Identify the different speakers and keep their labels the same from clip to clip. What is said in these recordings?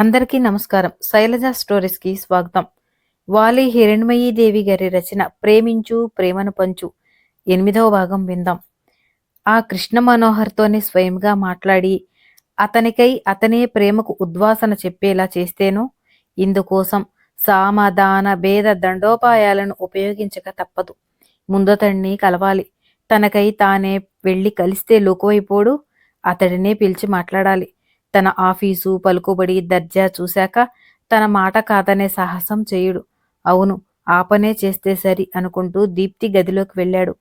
Speaker 1: అందరికీ నమస్కారం. శైలజ స్టోరీస్కి స్వాగతం. వాలి హిరణ్మయీ దేవి గారి రచన ప్రేమించు ప్రేమను పంచు. ఎనిమిదవ భాగం విందాం. ఆ కృష్ణ మనోహర్తోనే స్వయంగా మాట్లాడి అతనికై అతనే ప్రేమకు ఉద్వాసన చెప్పేలా చేస్తేనో ఇందుకోసం సామధాన భేద దండోపాయాలను ఉపయోగించక తప్పదు. ముందతడిని కలవాలి. తనకై తానే వెళ్ళి కలిస్తే లోకువైపోడు. అతడినే పిలిచి మాట్లాడాలి. తన ఆఫీసు పలుకుబడి దర్జా చూశాక తన మాట కాదనే సాహసం చేయుడు. అవును ఆపనే చేస్తే సరి అనుకుంటూ దీప్తి గదిలోకి వెళ్ళాడు.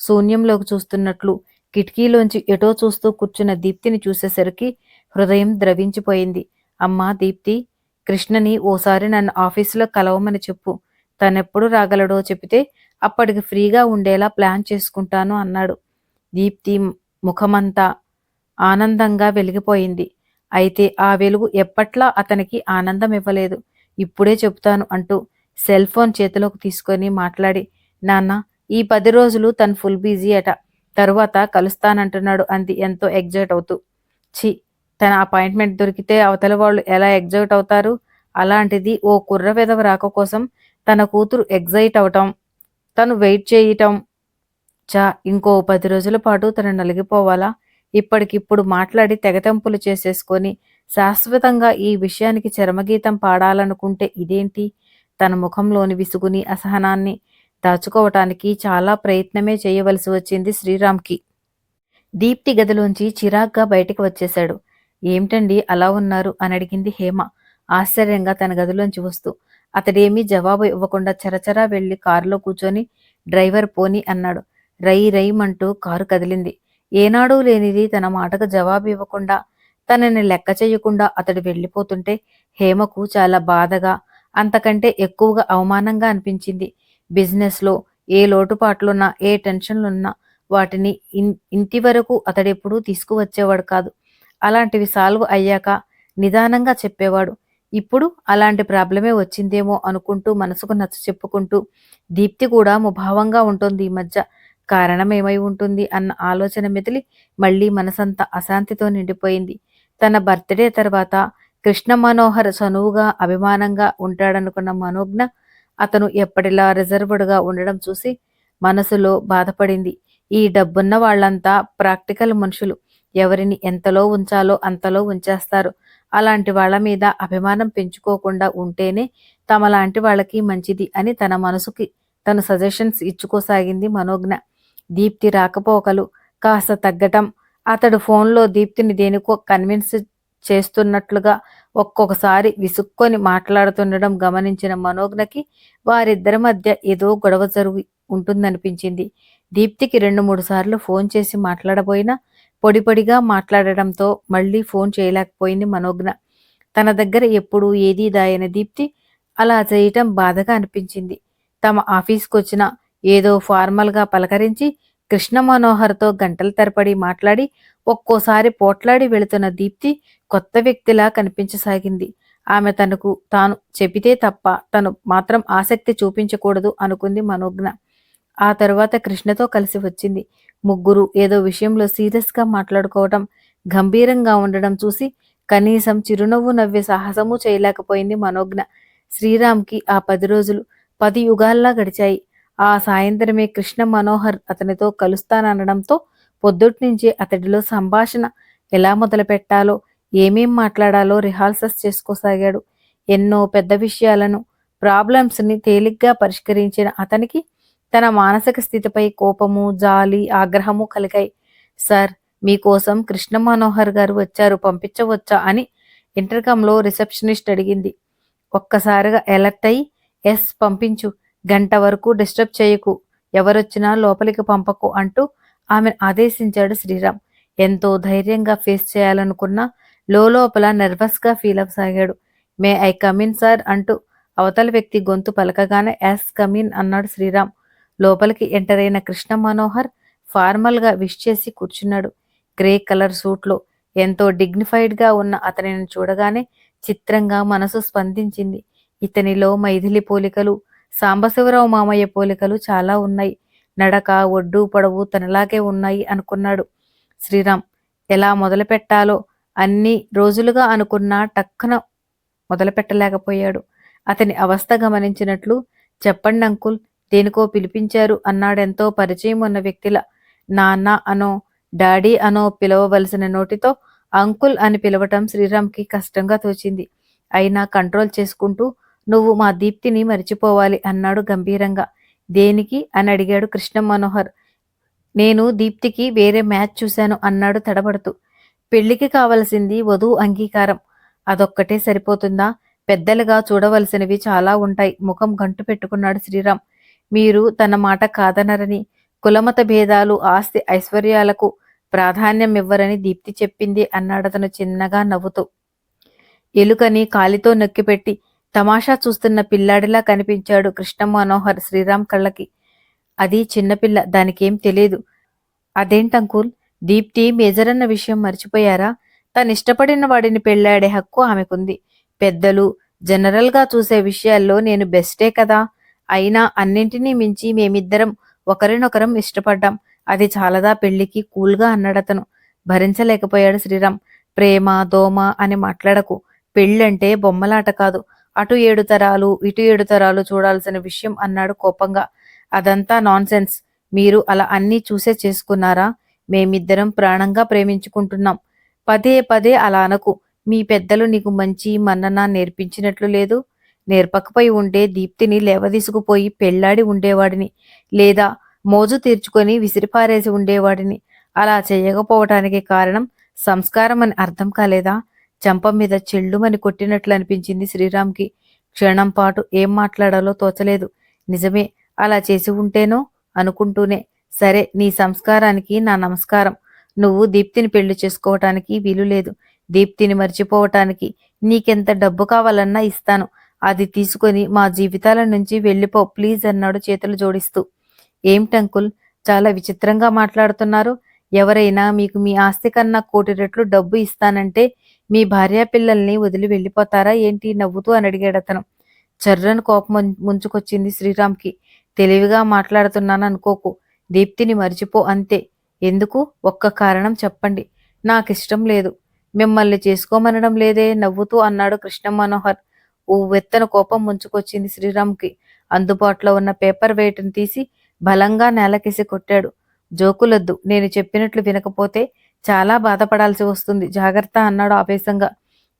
Speaker 1: శూన్యంలోకి చూస్తున్నట్లు కిటికీలోంచి ఎటో చూస్తూ కూర్చున్న దీప్తిని చూసేసరికి హృదయం ద్రవించిపోయింది. అమ్మా దీప్తి కృష్ణని ఓసారి నన్ను ఆఫీసులో కలవమని చెప్పు. తనెప్పుడు రాగలడో చెబితే అప్పటికి ఫ్రీగా ఉండేలా ప్లాన్ చేసుకుంటాను అన్నాడు. దీప్తి ముఖమంతా ఆనందంగా వెలిగిపోయింది. అయితే ఆ వెలుగు ఎప్పట్లా అతనికి ఆనందం ఇవ్వలేదు ఇప్పుడే చెబుతాను అంటూ సెల్ ఫోన్ చేతిలోకి తీసుకొని మాట్లాడి నాన్న ఈ పది రోజులు తను ఫుల్ బిజీ అట. తరువాత కలుస్తానంటున్నాడు అంది ఎంతో ఎగ్జైట్ అవుతూ. ఛీ తన అపాయింట్మెంట్ దొరికితే అవతల వాళ్ళు ఎలా ఎగ్జైట్ అవుతారు? అలాంటిది ఓ కుర్ర విధవ రాక కోసం తన కూతురు ఎగ్జైట్ అవటం తను వెయిట్ చేయటం. చా ఇంకో పది రోజుల పాటు తను నలిగిపోవాలా? ఇప్పటికిప్పుడు మాట్లాడి తెగతెంపులు చేసేసుకొని శాశ్వతంగా ఈ విషయానికి చరమగీతం పాడాలనుకుంటే ఇదేంటి? తన ముఖంలోని విసుగుని అసహనాన్ని దాచుకోవటానికి చాలా ప్రయత్నమే చేయవలసి వచ్చింది శ్రీరామ్కి. దీప్తి గదిలోంచి చిరాగ్గా బయటికి వచ్చేశాడు. ఏమిటండి అలా ఉన్నారు? అని అడిగింది హేమ ఆశ్చర్యంగా తన గదిలోంచి వస్తూ. అతడేమీ జవాబు ఇవ్వకుండా చరచరా వెళ్ళి కారులో కూర్చొని డ్రైవర్ పోని అన్నాడు. రై రైమంటూ కారు కదిలింది. ఏనాడూ లేనిది తన మాటకు జవాబు ఇవ్వకుండా తనని లెక్క చేయకుండా అతడు వెళ్ళిపోతుంటే హేమకు చాలా బాధగా అంతకంటే ఎక్కువగా అవమానంగా అనిపించింది. బిజినెస్లో ఏ లోటుపాట్లున్నా ఏ టెన్షన్లున్నా వాటిని ఇంటి వరకు అతడెప్పుడూ తీసుకువచ్చేవాడు కాదు. అలాంటివి సాల్వ్ అయ్యాక నిదానంగా చెప్పేవాడు ఇప్పుడు అలాంటి ప్రాబ్లమే వచ్చిందేమో అనుకుంటూ మనసుకు నచ్చ చెప్పుకుంటూ దీప్తి కూడా ముభావంగా ఉంటుంది ఈ మధ్య. కారణం ఏమై ఉంటుంది అన్న ఆలోచన మెదిలి మళ్ళీ మనసంతా అశాంతితో నిండిపోయింది. తన బర్త్డే తర్వాత కృష్ణ మనోహర్ చనువుగా అభిమానంగా ఉంటాడనుకున్న మనోజ్ఞ అతను ఎప్పటిలా రిజర్వ్డ్గా ఉండడం చూసి మనసులో బాధపడింది. ఈ డబ్బున్న వాళ్ళంతా ప్రాక్టికల్ మనుషులు. ఎవరిని ఎంతలో ఉంచాలో అంతలో ఉంచేస్తారు. అలాంటి వాళ్ళ మీద అభిమానం పెంచుకోకుండా ఉంటేనే తమలాంటి వాళ్ళకి మంచిది అని తన మనసుకి తను సజెషన్స్ ఇచ్చుకోసాగింది మనోజ్ఞ. దీప్తి రాకపోకలు. కాస్త తగ్గటం. అతడు ఫోన్లో దీప్తిని దేనికో కన్విన్స్ చేస్తున్నట్లుగా ఒక్కొక్కసారి విసుక్కొని మాట్లాడుతుండడం గమనించిన మనోజ్ఞకి వారిద్దరి మధ్య ఏదో గొడవ జరుగు ఉంటుందనిపించింది. దీప్తికి రెండు మూడు సార్లు ఫోన్ చేసి మాట్లాడబోయినా పొడిపొడిగా మాట్లాడడంతో మళ్ళీ ఫోన్ చేయలేకపోయింది మనోజ్ఞ. తన దగ్గర ఎప్పుడు ఏదీ దాయని దీప్తి అలా చేయటం బాధగా అనిపించింది. తమ ఆఫీస్కి వచ్చిన ఏదో ఫార్మల్గా పలకరించి కృష్ణ మనోహర్తో గంటల తరపడి మాట్లాడి ఒక్కోసారి పోట్లాడి వెళుతున్న దీప్తి కొత్త వ్యక్తిలా కనిపించసాగింది. ఆమె తనకు తాను చెబితే తప్ప తను మాత్రం ఆసక్తి చూపించకూడదు అనుకుంది మనోజ్ఞ. ఆ తరువాత కృష్ణతో కలిసి వచ్చింది. ముగ్గురు ఏదో విషయంలో సీరియస్గా మాట్లాడుకోవటం గంభీరంగా ఉండడం చూసి కనీసం చిరునవ్వు నవ్వే సాహసము చేయలేకపోయింది మనోజ్ఞ. శ్రీరామ్కి ఆ పది రోజులు పది యుగాల్లా గడిచాయి. ఆ సాయంత్రమే కృష్ణ మనోహర్ అతనితో కలుస్తాననడంతో పొద్దుట్నుంచి అతడిలో సంభాషణ ఎలా మొదలుపెట్టాలో ఏమేం మాట్లాడాలో రిహార్సల్స్ చేసుకోసాగాడు. ఎన్నో పెద్ద విషయాలను ప్రాబ్లమ్స్ని తేలిగ్గా పరిష్కరించిన అతనికి తన మానసిక స్థితిపై కోపము జాలి ఆగ్రహము కలిగాయి. సార్ మీకోసం కృష్ణ మనోహర్ గారు వచ్చారు పంపించవచ్చా? అని ఇంటర్కంలో రిసెప్షనిస్ట్ అడిగింది. ఒక్కసారిగా ఎలర్ట్ అయి ఎస్ పంపించు. గంట వరకు డిస్టర్బ్ చేయకు ఎవరొచ్చినా లోపలికి పంపకు అంటూ ఆమెను ఆదేశించాడు శ్రీరామ్. ఎంతో ధైర్యంగా ఫేస్ చేయాలనుకున్నా లోపల నర్వస్గా feel అవ్వసాగాడు. May I come in sir అంటూ అవతల వ్యక్తి గొంతు పలకగానే యాస్ కమిన్ అన్నాడు శ్రీరామ్. లోపలికి ఎంటర్ అయిన కృష్ణ మనోహర్ ఫార్మల్గా విష్ చేసి కూర్చున్నాడు. గ్రే కలర్ సూట్లో ఎంతో డిగ్నిఫైడ్గా ఉన్న అతనిని చూడగానే చిత్రంగా మనసు స్పందించింది. ఇతనిలో మైథిలి పోలికలు సాంబశివరావు మామయ్య పోలికలు చాలా ఉన్నాయి. నడక ఒడ్డు పొడవు తనలాగే ఉన్నాయి అనుకున్నాడు శ్రీరామ్. ఎలా మొదలు పెట్టాలో అన్ని రోజులుగా అనుకున్న టక్కున మొదలుపెట్టలేకపోయాడు. అతని అవస్థ గమనించినట్లు చెప్పండి అంకుల్ దేనికో పిలిపించారు అన్నాడెంతో పరిచయం ఉన్న వ్యక్తిలా. నాన్న అనో డాడీ అనో పిలవవలసిన నోటితో అంకుల్ అని పిలవటం శ్రీరామ్కి కష్టంగా తోచింది. అయినా కంట్రోల్ చేసుకుంటూ నువ్వు మా దీప్తిని మరిచిపోవాలి అన్నాడు గంభీరంగా. దేనికి? అని అడిగాడు కృష్ణ మనోహర్ నేను దీప్తికి వేరే మ్యాచ్ చూశాను అన్నాడు తడబడుతూ. పెళ్ళికి కావలసింది వధువు అంగీకారం. అదొక్కటే సరిపోతుందా? పెద్దలుగా చూడవలసినవి చాలా ఉంటాయి. ముఖం గంటు పెట్టుకున్నాడు శ్రీరామ్. మీరు తన మాట కాదనరని కులమత భేదాలు ఆస్తి ఐశ్వర్యాలకు ప్రాధాన్యం ఇవ్వరని దీప్తి చెప్పింది అన్నాడతను చిన్నగా నవ్వుతూ. ఎలుకని కాలితో నొక్కిపెట్టి తమాషా చూస్తున్న పిల్లాడిలా కనిపించాడు కృష్ణ మనోహర్ శ్రీరామ్ కళ్ళకి. అది చిన్నపిల్ల దానికేం తెలియదు అదేంటంకుల్ దీప్తి మేజర్ అన్న విషయం మర్చిపోయారా? తను ఇష్టపడిన వాడిని పెళ్ళాడే హక్కు ఆమెకుంది. పెద్దలు జనరల్గా చూసే విషయాల్లో నేను బెస్టే కదా. అయినా అన్నింటినీ మించి మేమిద్దరం ఒకరినొకరం ఇష్టపడ్డాం. అది చాలదా పెళ్ళికి కూల్గా అన్నాడతను. భరించలేకపోయాడు శ్రీరామ్. ప్రేమ దోమ అని మాట్లాడకు. పెళ్ళంటే బొమ్మలాట కాదు. అటు ఏడు తరాలు ఇటు ఏడు తరాలు చూడాల్సిన విషయం అన్నాడు కోపంగా. అదంతా నాన్సెన్స్. మీరు అలా అన్నీ చూసే చేసుకున్నారా? మేమిద్దరం ప్రాణంగా ప్రేమించుకుంటున్నాం. పదే పదే అలా అనకు. మీ పెద్దలు నీకు మంచి మన్నన నేర్పించినట్లు లేదు. నేర్పకపోయి ఉంటే దీప్తిని లేవదీసుకుపోయి పెళ్ళాడి ఉండేవాడిని. లేదా మోజు తీర్చుకొని విసిరిపారేసి ఉండేవాడిని. అలా చేయకపోవటానికి కారణం సంస్కారం అని అర్థం కాలేదా? చంప మీద చెల్లుమని కొట్టినట్లు అనిపించింది శ్రీరామ్కి. క్షణం పాటు ఏం మాట్లాడాలో తోచలేదు. నిజమే అలా చేసి ఉంటేనో అనుకుంటూనే. సరే నీ సంస్కారానికి నా నమస్కారం. నువ్వు దీప్తిని పెళ్ళి చేసుకోవటానికి వీలు లేదు దీప్తిని మర్చిపోవటానికి నీకెంత డబ్బు కావాలన్నా ఇస్తాను. అది తీసుకొని మా జీవితాల నుంచి వెళ్ళిపో ప్లీజ్ అన్నాడు చేతులు జోడిస్తూ. ఏమిటంకుల్ చాలా విచిత్రంగా మాట్లాడుతున్నారు. ఎవరైనా మీకు మీ ఆస్తి కన్నా కోటి రెట్లు డబ్బు ఇస్తానంటే మీ భార్యా పిల్లల్ని వదిలి వెళ్ళిపోతారా ఏంటి? నవ్వుతూ అని అడిగాడు అతను. చర్రను కోపం ముంచుకొచ్చింది శ్రీరామ్కి. తెలివిగా మాట్లాడుతున్నాను అనుకోకు. దీప్తిని మర్చిపో అంతే. ఎందుకు? ఒక్క కారణం చెప్పండి. నాకిష్టం లేదు. మిమ్మల్ని చేసుకోమనడం లేదే నవ్వుతూ అన్నాడు కృష్ణ మనోహర్ ఓ వెత్తన కోపం ముంచుకొచ్చింది శ్రీరామ్కి. అందుబాటులో ఉన్న పేపర్ వెయిట్ని తీసి బలంగా నేలకేసి కొట్టాడు. జోకులొద్దు. నేను చెప్పినట్లు వినకపోతే చాలా బాధపడాల్సి వస్తుంది. జాగ్రత్త అన్నాడు ఆవేశంగా.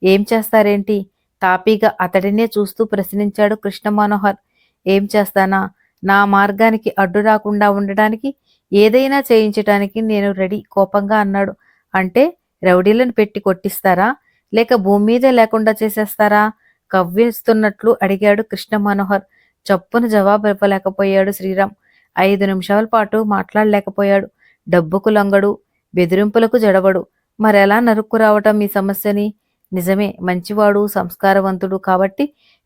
Speaker 1: ఏం చేస్తారేంటి? తాపీగా అతడినే చూస్తూ ప్రశ్నించాడు కృష్ణ మనోహర్. ఏం చేస్తానా? నా మార్గానికి అడ్డు రాకుండా ఉండడానికి ఏదైనా చేయించటానికి నేను రెడీ కోపంగా అన్నాడు. అంటే రౌడీలను పెట్టి కొట్టిస్తారా? లేక భూమి మీదే లేకుండా చేసేస్తారా? కవ్విస్తున్నట్లు అడిగాడు కృష్ణ మనోహర్. చప్పున జవాబు ఇవ్వలేకపోయాడు శ్రీరామ్. ఐదు నిమిషాల పాటు మాట్లాడలేకపోయాడు. డబ్బుకు లొంగడు. బెదిరింపులకు జడవడు మరెలా నరుక్కు రావటం ఈ సమస్యని? నిజమే మంచివాడు సంస్కారవంతుడు కాబట్టి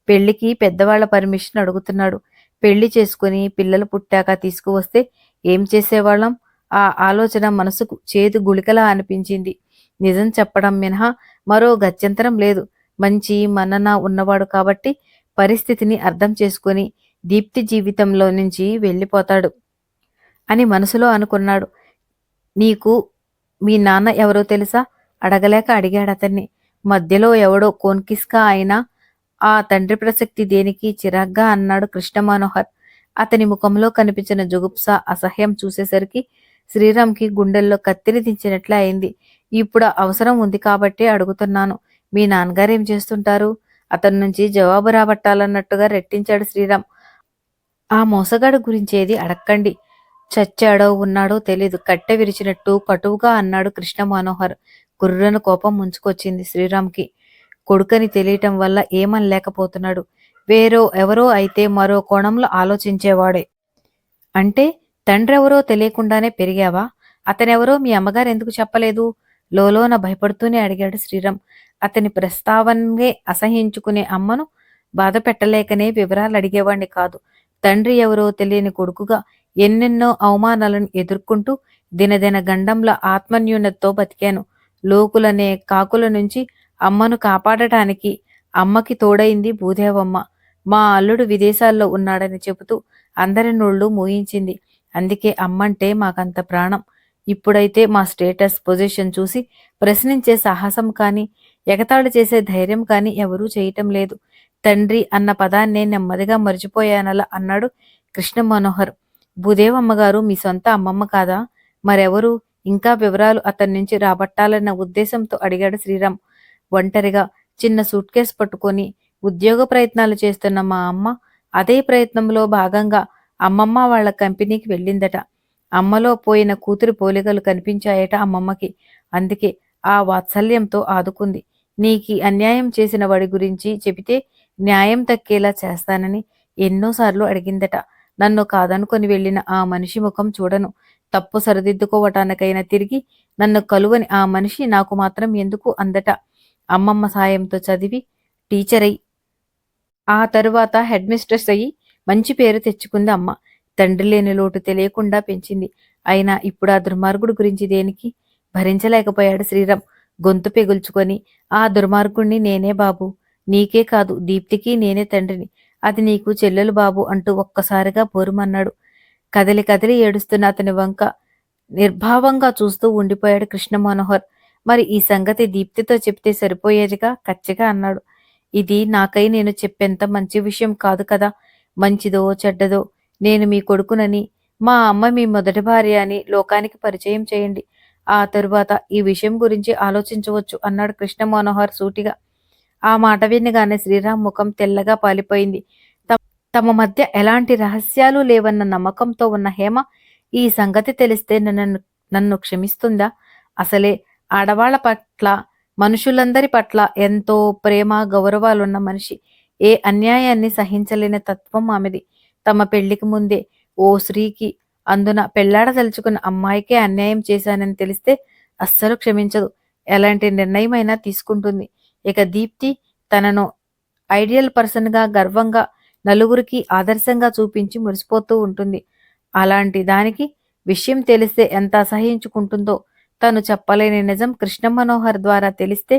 Speaker 1: పెళ్ళికి పెద్దవాళ్ళ పర్మిషన్ అడుగుతున్నాడు. పెళ్ళి చేసుకుని పిల్లలు పుట్టాక తీసుకువస్తే ఏం చేసేవాళ్ళం? ఆ ఆలోచన మనసుకు చేదు గుళికలా అనిపించింది. నిజం చెప్పడం మినహా మరో గత్యంతరం లేదు. మంచి మన్నన ఉన్నవాడు కాబట్టి పరిస్థితిని అర్థం చేసుకుని దీప్తి జీవితంలో నుంచి వెళ్ళిపోతాడు అని మనసులో అనుకున్నాడు. నీకు మీ నాన్న ఎవరో తెలుసా? అడగలేక అడిగాడు అతన్ని. మధ్యలో ఎవడో కోన్కిస్కా అయినా ఆ తండ్రి ప్రసక్తి దేనికి చిరాగ్గా అన్నాడు కృష్ణ మనోహర్. అతని ముఖంలో కనిపించిన జుగుప్స అసహ్యం చూసేసరికి శ్రీరామ్కి గుండెల్లో కత్తిని దించినట్లే అయింది. ఇప్పుడు అవసరం ఉంది కాబట్టి అడుగుతున్నాను. మీ నాన్నగారు ఏం చేస్తుంటారు? అతని నుంచి జవాబు రాబట్టాలన్నట్టుగా రెట్టించాడు శ్రీరామ్. ఆ మోసగాడు గురించేది అడక్కండి. చచ్చాడో ఉన్నాడో తెలీదు. కట్టె విరిచినట్టు కటువుగా అన్నాడు కృష్ణ మనోహర్. గుర్రను కోపం ముంచుకొచ్చింది శ్రీరామ్కి. కొడుకని తెలియటం వల్ల ఏమనలేకపోతున్నాడు. వేరో ఎవరో అయితే మరో కోణంలో ఆలోచించేవాడే. అంటే తండ్రెవరో తెలియకుండానే పెరిగావా? అతనెవరో మీ అమ్మగారు ఎందుకు చెప్పలేదు? లోలోన భయపడుతూనే అడిగాడు శ్రీరామ్. అతని ప్రస్తావనే అసహించుకునే అమ్మను బాధ పెట్టలేకనే వివరాలు అడిగేవాణ్ణి కాదు. తండ్రి ఎవరో తెలియని కొడుకుగా ఎన్నెన్నో అవమానాలను ఎదుర్కొంటూ దినదిన గండంలో ఆత్మన్యూనతతో బతికాను. లోకులనే కాకుల నుంచి అమ్మను కాపాడటానికి అమ్మకి తోడైంది భూదేవమ్మ. మా అల్లుడు విదేశాల్లో ఉన్నాడని చెబుతూ అందరి నోళ్ళు మూయించింది. అందుకే అమ్మంటే మాకంత ప్రాణం. ఇప్పుడైతే మా స్టేటస్ పొజిషన్ చూసి ప్రశ్నించే సాహసం కానీ ఎగతాళి చేసే ధైర్యం కానీ ఎవరూ చేయటం లేదు. తండ్రి అన్న పదాన్నే నెమ్మదిగా మర్చిపోయానలా అన్నాడు కృష్ణ మనోహర్ భూదేవమ్మగారు మీ సొంత అమ్మమ్మ కాదా? మరెవరు? ఇంకా వివరాలు అతని నుంచి రాబట్టాలన్న ఉద్దేశంతో అడిగాడు శ్రీరామ్. ఒంటరిగా చిన్న సూట్ కేసు పట్టుకొని ఉద్యోగ ప్రయత్నాలు చేస్తున్న మా అమ్మ అదే ప్రయత్నంలో భాగంగా అమ్మమ్మ వాళ్ళ కంపెనీకి వెళ్ళిందట. అమ్మలో పోయిన కూతురి పోలికలు కనిపించాయట అమ్మమ్మకి. అందుకే ఆ వాత్సల్యంతో ఆదుకుంది. నీకి అన్యాయం చేసిన వాడి గురించి చెబితే న్యాయం దక్కేలా చేస్తానని ఎన్నోసార్లు అడిగిందట. నన్ను కాదనుకొని వెళ్ళిన ఆ మనిషి ముఖం చూడను. తప్పు సరిదిద్దుకోవటానికైనా తిరిగి నన్ను కలువని ఆ మనిషి నాకు మాత్రం ఎందుకు అందట? అమ్మమ్మ సాయంతో చదివి టీచర్ అయి ఆ తరువాత హెడ్ మిస్ట్రెస్ అయ్యి మంచి పేరు తెచ్చుకుంది అమ్మ. తండ్రి లేని లోటు తెలియకుండా పెంచింది. అయినా ఇప్పుడు ఆ దుర్మార్గుడు గురించి దేనికి భరించలేకపోయాడు శ్రీరామ్. గొంతు పెగుల్చుకొని ఆ దుర్మార్గుణ్ణి నేనే బాబు. నీకే కాదు దీప్తికి నేనే తండ్రిని. అది నీకు చెల్లెలు బాబు అంటూ ఒక్కసారిగా బోరుమన్నాడు. కదిలి కదిలి ఏడుస్తున్న అతని వంక నిర్భావంగా చూస్తూ ఉండిపోయాడు కృష్ణ మనోహర్ మరి ఈ సంగతి దీప్తితో చెప్తే సరిపోయేదిగా? కచ్చిగా అన్నాడు. ఇది నాకై నేను చెప్పేంత మంచి విషయం కాదు కదా? మంచిదో చెడ్డదో? నేను మీ కొడుకునని మా అమ్మ మీ మొదటి భార్య అని లోకానికి పరిచయం చేయండి. ఆ తరువాత ఈ విషయం గురించి ఆలోచించవచ్చు అన్నాడు కృష్ణ మనోహర్ సూటిగా. ఆ మాట వినగానే శ్రీరామ్ ముఖం తెల్లగా పాలిపోయింది. తమ మధ్య ఎలాంటి రహస్యాలు లేవన్న నమ్మకంతో ఉన్న హేమ ఈ సంగతి తెలిస్తే నన్ను నన్ను క్షమిస్తుందా? అసలే ఆడవాళ్ళ పట్ల మనుషులందరి పట్ల ఎంతో ప్రేమ గౌరవాలున్న మనిషి ఏ అన్యాయాన్ని సహించలేని తత్వం ఆమెది. తమ పెళ్ళికి ముందే ఓ స్త్రీకి అందున పెళ్ళాడదలుచుకున్న అమ్మాయికే అన్యాయం చేశానని తెలిస్తే అస్సలు క్షమించదు. ఎలాంటి నిర్ణయమైనా తీసుకుంటుంది. ఇక దీప్తి తనను ఐడియల్ పర్సన్గా గర్వంగా నలుగురికి ఆదర్శంగా చూపించి మురిసిపోతూ ఉంటుంది. అలాంటి దానికి విషయం తెలిస్తే ఎంత అసహించుకుంటుందో తను చెప్పలేని నిజం కృష్ణ మనోహర్ ద్వారా తెలిస్తే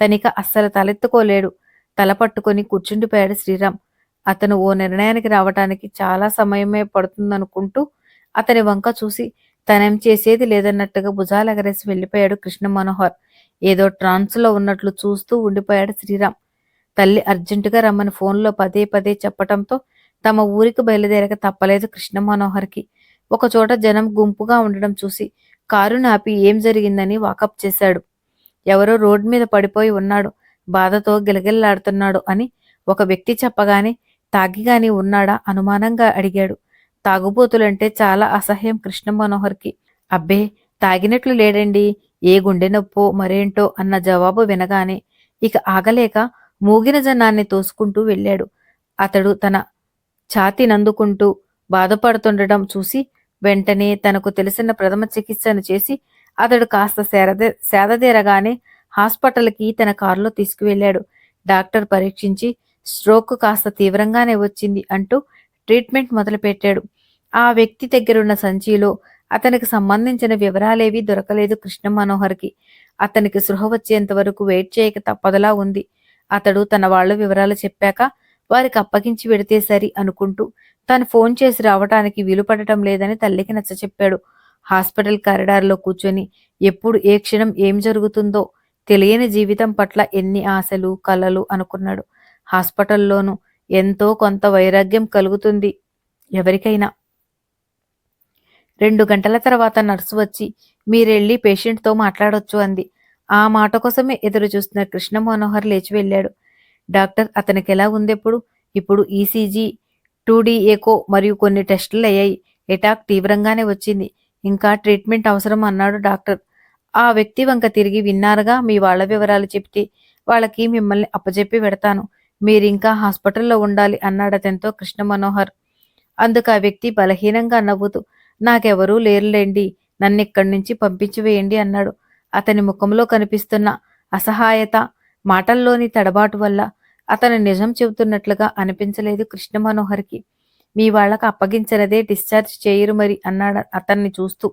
Speaker 1: తనిక అస్సలు తలెత్తుకోలేడు. తల పట్టుకొని కూర్చుండిపోయాడు శ్రీరామ్. అతను ఓ నిర్ణయానికి రావటానికి చాలా సమయమే పడుతుందనుకుంటూ అతని వంక చూసి తనేం చేసేది లేదన్నట్టుగా భుజాలెగరేసి వెళ్ళిపోయాడు కృష్ణ మనోహర్. ఏదో ట్రాన్స్లో ఉన్నట్లు చూస్తూ ఉండిపోయాడు శ్రీరామ్. తల్లి అర్జెంటుగా రమ్మని ఫోన్లో పదే పదే చెప్పటంతో తమ ఊరికి బయలుదేరక తప్పలేదు కృష్ణ మనోహర్కి ఒకచోట జనం గుంపుగా ఉండడం చూసి కారును ఆపి ఏం జరిగిందని వాకప్ చేశాడు. ఎవరో రోడ్ మీద పడిపోయి ఉన్నాడు. బాధతో గిలగిల్లాడుతున్నాడు అని ఒక వ్యక్తి చెప్పగానే తాగిగాని ఉన్నాడా అనుమానంగా అడిగాడు. తాగుబోతులంటే చాలా అసహ్యం కృష్ణ మనోహర్కి అబ్బే తాగినట్లు లేడండి. ఏ గుండె నొప్పో మరేంటో అన్న జవాబు వినగానే ఇక ఆగలేక మూగిన జనాన్ని తోసుకుంటూ వెళ్ళాడు. అతడు తన ఛాతి నందుకుంటూ బాధపడుతుండటం చూసి వెంటనే తనకు తెలిసిన ప్రథమ చికిత్సను చేసి అతడు కాస్త సేరదే సేదదీరగానే హాస్పిటల్కి తన కారులో తీసుకువెళ్ళాడు. డాక్టర్ పరీక్షించి స్ట్రోక్ కాస్త తీవ్రంగానే వచ్చింది అంటూ ట్రీట్మెంట్ మొదలుపెట్టాడు. ఆ వ్యక్తి దగ్గరున్న సంచిలో అతనికి సంబంధించిన వివరాలేవీ దొరకలేదు కృష్ణ మనోహర్కి. అతనికి సృహ వచ్చేంత వరకు వెయిట్ చేయక తప్పదలా ఉంది. అతడు తన వాళ్ళ వివరాలు చెప్పాక వారికి అప్పగించి వెడితే సరి అనుకుంటూ తను ఫోన్ చేసి రావటానికి వీలుపడటం లేదని తల్లికి నచ్చ చెప్పాడు. హాస్పిటల్ కారిడార్లో కూర్చొని ఎప్పుడు ఏ క్షణం ఏం జరుగుతుందో తెలియని జీవితం పట్ల ఎన్ని ఆశలు కలలు అనుకున్నాడు. హాస్పిటల్లోనూ ఎంతో కొంత వైరాగ్యం కలుగుతుంది. ఎవరికైనా రెండు గంటల తర్వాత నర్సు వచ్చి మీరెళ్ళి పేషెంట్తో మాట్లాడొచ్చు అంది. ఆ మాట కోసమే ఎదురు చూస్తున్న కృష్ణ మనోహర్ లేచి వెళ్ళాడు. డాక్టర్ అతనికి ఎలా ఉంది ఎప్పుడు ఇప్పుడు ఈసీజీ టూ ఏకో మరియు కొన్ని టెస్టులు అయ్యాయి. ఎటాక్ తీవ్రంగానే వచ్చింది. ఇంకా ట్రీట్మెంట్ అవసరం అన్నాడు డాక్టర్. ఆ వ్యక్తి వంక తిరిగి విన్నారుగా మీ వాళ్ళ వివరాలు చెప్తే వాళ్ళకి మిమ్మల్ని అప్పచెప్పి పెడతాను. మీరింకా హాస్పిటల్లో ఉండాలి అన్నాడు అతనితో కృష్ణ మనోహర్. అందుకు ఆ వ్యక్తి బలహీనంగా నవ్వుతూ నాకెవరూ లేరులేండి. నన్ను ఇక్కడి నుంచి పంపించివేయండి అన్నాడు. అతని ముఖంలో కనిపిస్తున్న అసహాయత మాటల్లోని తడబాటు వల్ల అతను నిజం చెబుతున్నట్లుగా అనిపించలేదు కృష్ణ మనోహర్కి మీ వాళ్ళకు అప్పగించినదే డిశ్చార్జ్ చేయరు మరి అన్నాడు అతన్ని చూస్తూ.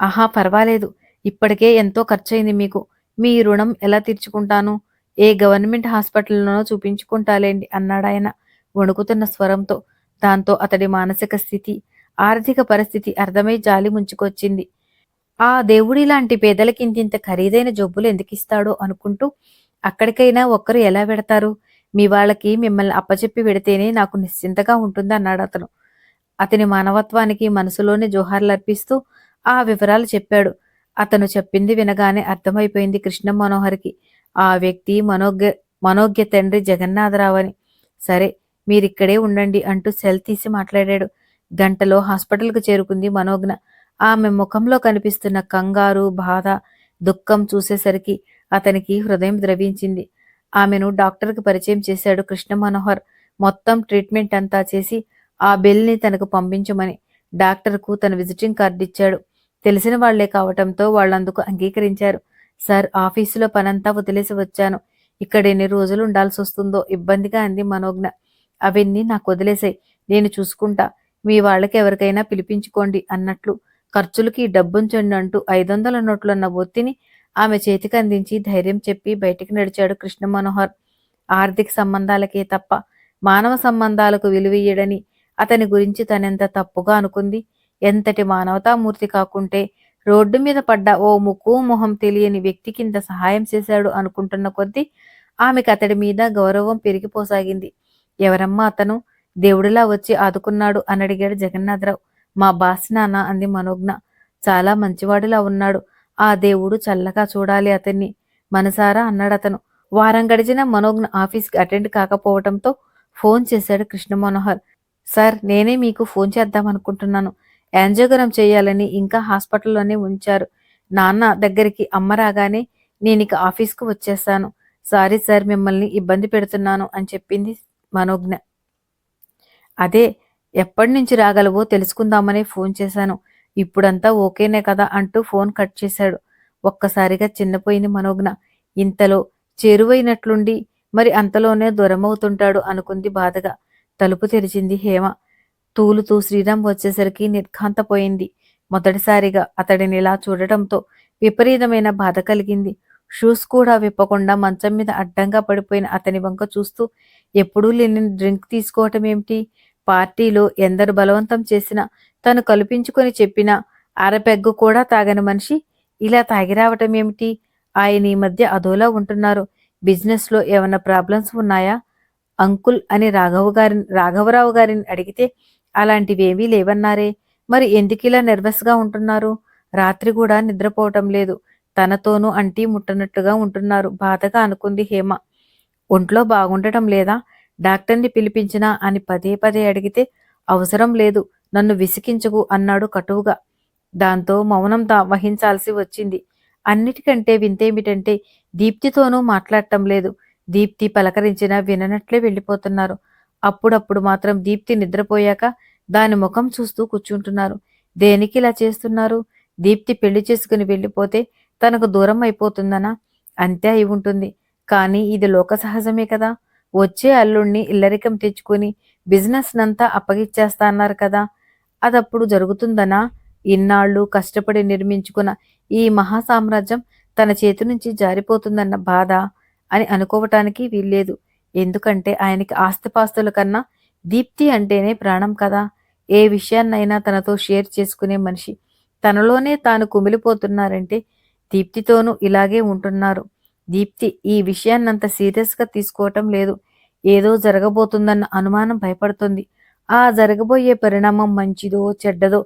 Speaker 1: ఆహా పర్వాలేదు. ఇప్పటికే ఎంతో ఖర్చయింది మీకు. మీ రుణం ఎలా తీర్చుకుంటాను? ఏ గవర్నమెంట్ హాస్పిటల్లోనో చూపించుకుంటాలేండి అన్నాడాయన వణుకుతున్న స్వరంతో. దాంతో అతడి మానసిక స్థితి ఆర్థిక పరిస్థితి అర్థమై జాలి ముంచుకొచ్చింది. ఆ దేవుడి లాంటి పేదలకింతింత ఖరీదైన జబ్బులు ఎందుకు ఇస్తాడో అనుకుంటూ అక్కడికైనా ఒక్కరు ఎలా పెడతారు మీ వాళ్ళకి మిమ్మల్ని అప్పచెప్పి పెడితేనే నాకు నిశ్చింతగా ఉంటుంది అన్నాడు అతను. అతని మానవత్వానికి మనసులోనే జోహార్లర్పిస్తూ ఆ వివరాలు చెప్పాడు. అతను చెప్పింది వినగానే అర్థమైపోయింది కృష్ణ మనోహర్కి. ఆ వ్యక్తి మనోజ్ఞ మనోజ్ఞ తండ్రి జగన్నాథరావు అని. సరే మీరిక్కడే ఉండండి అంటూ సెల్ తీసి మాట్లాడాడు. గంటలో హాస్పిటల్కు చేరుకుంది మనోజ్ఞ. ఆమె ముఖంలో కనిపిస్తున్న కంగారు బాధ దుఃఖం చూసేసరికి అతనికి హృదయం ద్రవించింది. ఆమెను డాక్టర్కి పరిచయం చేశాడు కృష్ణ మనోహర్. మొత్తం ట్రీట్మెంట్ అంతా చేసి ఆ బిల్ని తనకు పంపించమని డాక్టర్కు తన విజిటింగ్ కార్డు ఇచ్చాడు. తెలిసిన వాళ్ళే కావటంతో వాళ్ళందుకు అంగీకరించారు. సార్ ఆఫీసులో పనంతా వదిలేసి వచ్చాను. ఇక్కడ ఎన్ని రోజులు ఉండాల్సి వస్తుందో ఇబ్బందిగా అంది మనోజ్ఞ. అవన్నీ నాకు వదిలేసాయి. నేను చూసుకుంటా. మీ వాళ్ళకి ఎవరికైనా పిలిపించుకోండి అన్నట్లు ఖర్చులకి డబ్బుంచండి అంటూ ఐదు వందల నోట్లున్న ఒత్తిని ఆమె చేతికి అందించి ధైర్యం చెప్పి బయటికి నడిచాడు కృష్ణ మనోహర్. ఆర్థిక సంబంధాలకే తప్ప మానవ సంబంధాలకు విలువయ్యడని అతని గురించి తనెంత తప్పుగా అనుకుంది. ఎంతటి మానవతామూర్తి కాకుంటే రోడ్డు మీద పడ్డ ఓ ముక్కు మొహం తెలియని వ్యక్తి కింద సహాయం చేశాడు అనుకుంటున్న కొద్దీ ఆమెకు అతడి మీద గౌరవం పెరిగిపోసాగింది. ఎవరమ్మా అతను? దేవుడిలా వచ్చి ఆదుకున్నాడు అని అడిగాడు జగన్నాథరావు. మా బాస్ నాన్న అంది మనోజ్ఞ. చాలా మంచివాడిలా ఉన్నాడు. ఆ దేవుడు చల్లగా చూడాలి అతన్ని. మనసారా అన్నాడు అతను. వారం గడిచిన మనోజ్ఞ ఆఫీస్కి అటెండ్ కాకపోవడంతో ఫోన్ చేశాడు కృష్ణ మనోహర్ సార్ నేనే మీకు ఫోన్ చేద్దాం అనుకుంటున్నాను చేయాలని ఇంకా హాస్పిటల్లోనే ఉంచారు. నాన్న దగ్గరికి అమ్మ రాగానే నేను ఇక ఆఫీస్కు వచ్చేస్తాను. సారీ సార్ మిమ్మల్ని ఇబ్బంది పెడుతున్నాను అని చెప్పింది మనోజ్ఞ. అదే ఎప్పటి నుంచి రాగలవో తెలుసుకుందామని ఫోన్ చేశాను. ఇప్పుడంతా ఓకేనే కదా అంటూ ఫోన్ కట్ చేశాడు. ఒక్కసారిగా చిన్నపోయింది మనోజ్ఞ. ఇంతలో చేరువైనట్లుండి మరి అంతలోనే దూరమవుతుంటాడు అనుకుంది బాధగా. తలుపు తెరిచింది హేమ. తూలుతూ శ్రీరామ్ వచ్చేసరికి నిర్ఘాంతపోయింది. మొదటిసారిగా అతడిని ఇలా చూడటంతో విపరీతమైన బాధ కలిగింది. షూస్ కూడా విప్పకుండా మంచం మీద అడ్డంగా పడిపోయిన అతని వంక చూస్తూ ఎప్పుడూ లేని డ్రింక్ తీసుకోవటం ఏమిటి పార్టీలో ఎందరు బలవంతం చేసినా తను కల్పించుకొని చెప్పిన అరపెగ్గు కూడా తాగని మనిషి ఇలా తాగిరావటం ఏమిటి? ఆయన ఈ మధ్య అదోలా ఉంటున్నారు. బిజినెస్లో ఏమైనా ప్రాబ్లమ్స్ ఉన్నాయా? అంకుల్ అని రాఘవ గారిని రాఘవరావు గారిని అడిగితే అలాంటివేమీ లేవన్నారే. మరి ఎందుకు ఇలా నెర్వస్గా ఉంటున్నారు? రాత్రి కూడా నిద్రపోవటం లేదు. తనతోనూ అంటీ ముట్టనట్టుగా ఉంటున్నారు. బాధగా అనుకుంది హేమ. ఒంట్లో బాగుండటం లేదా? డాక్టర్ని పిలిపించినా అని పదే పదే అడిగితే అవసరం లేదు నన్ను విసికించకు అన్నాడు కటువుగా. దాంతో మౌనం దా వహించాల్సి వచ్చింది. అన్నిటికంటే వింతేమిటంటే దీప్తితోనూ మాట్లాడటం లేదు. దీప్తి పలకరించినా విననట్లే వెళ్ళిపోతున్నారు. అప్పుడప్పుడు మాత్రం దీప్తి నిద్రపోయాక దాని ముఖం చూస్తూ కూర్చుంటున్నారు. దేనికి ఇలా చేస్తున్నారు? దీప్తి పెళ్ళి చేసుకుని వెళ్ళిపోతే తనకు దూరం అయిపోతుందనా? అంతే అయి ఉంటుంది. కానీ ఇది లోక సహజమే కదా? వచ్చే అల్లుణ్ణి ఇల్లరికం తెచ్చుకుని బిజినెస్ నంతా అప్పగిచ్చేస్తా అన్నారు కదా. అదప్పుడు జరుగుతుందనా? ఇన్నాళ్ళు కష్టపడి నిర్మించుకున్న ఈ మహాసామ్రాజ్యం తన చేతి నుంచి జారిపోతుందన్న బాధ అని అనుకోవటానికి వీల్లేదు. ఎందుకంటే ఆయనకి ఆస్తిపాస్తుల కన్నా దీప్తి అంటేనే ప్రాణం కదా. ఏ విషయాన్నైనా తనతో షేర్ చేసుకునే మనిషి తనలోనే తాను కుమిలిపోతున్నారంటే దీప్తితోనూ ఇలాగే ఉంటున్నారు. దీప్తి ఈ విషయాన్నంత సీరియస్గా తీసుకోవటం లేదు. ఏదో జరగబోతుందన్న అనుమానం భయపడుతుంది. ఆ జరగబోయే పరిణామం మంచిదో చెడ్డదో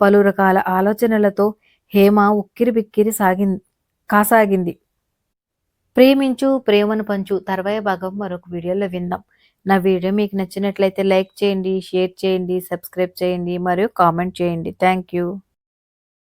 Speaker 1: పలు రకాల ఆలోచనలతో హేమ ఉక్కిరి బిక్కిరి సాగింది కాసాగింది. ప్రేమించు ప్రేమను పంచు తర్వాయ భాగం మరొక వీడియోలో విందాం. నా వీడియో మీకు నచ్చినట్లయితే లైక్ చేయండి షేర్ చేయండి సబ్స్క్రైబ్ చేయండి మరియు కామెంట్ చేయండి. Thank you.